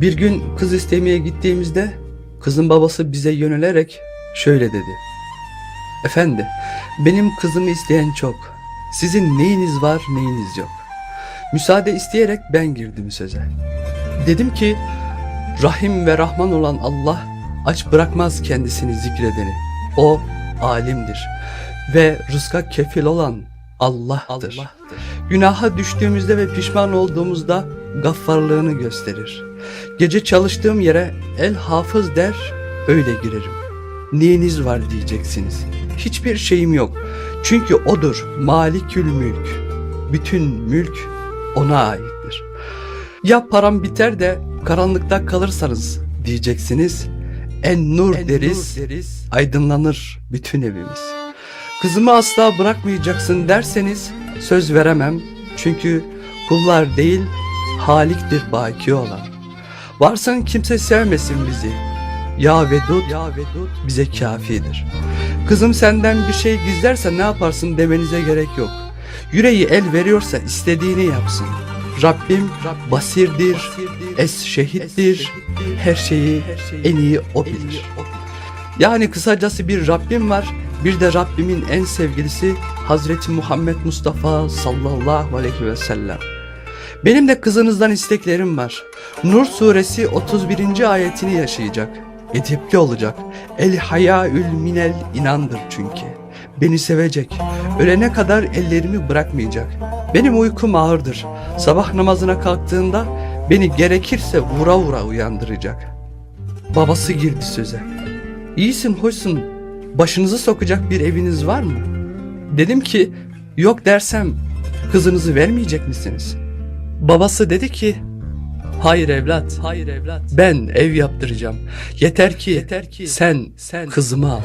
Bir gün kız istemeye gittiğimizde kızın babası bize yönelerek şöyle dedi. Efendi, benim kızımı isteyen çok. Sizin neyiniz var, neyiniz yok. Müsaade isteyerek ben girdim söze. Dedim ki, Rahim ve Rahman olan Allah aç bırakmaz kendisini zikredeni. O alimdir ve rızka kefil olan Allah'tır. Günaha düştüğümüzde ve pişman olduğumuzda gaffarlığını gösterir. Gece çalıştığım yere el hafız der, öyle girerim. Neyiniz var diyeceksiniz. Hiçbir şeyim yok. Çünkü odur malikül mülk. Bütün mülk ona aittir. Ya param biter de karanlıkta kalırsanız diyeceksiniz. En nur, deriz, aydınlanır bütün evimiz. Kızımı asla bırakmayacaksın derseniz söz veremem. Çünkü kullar değil Halik'tir baki olan. Varsın kimse sevmesin bizi. Ya Vedud, ya Vedud bize kafidir. Kızım senden bir şey gizlerse ne yaparsın demenize gerek yok. Yüreği el veriyorsa istediğini yapsın. Rabbim basirdir, es şehittir, her şeyi en iyi o bilir. Yani kısacası bir Rabbim var, bir de Rabbimin en sevgilisi Hazreti Muhammed Mustafa sallallahu aleyhi ve sellem. Benim de kızınızdan isteklerim var. Nur suresi 31. ayetini yaşayacak. Edepli olacak. El hayaül minel inandır çünkü. Beni sevecek. Ölene kadar ellerimi bırakmayacak. Benim uykum ağırdır. Sabah namazına kalktığında beni gerekirse vura vura uyandıracak. Babası girdi söze. İyisin, hoşsun. Başınızı sokacak bir eviniz var mı? Dedim ki, yok dersem kızınızı vermeyecek misiniz? Babası dedi ki, hayır evlat, hayır evlat. Ben ev yaptıracağım. Yeter ki, yeter ki sen, sen kızımı al.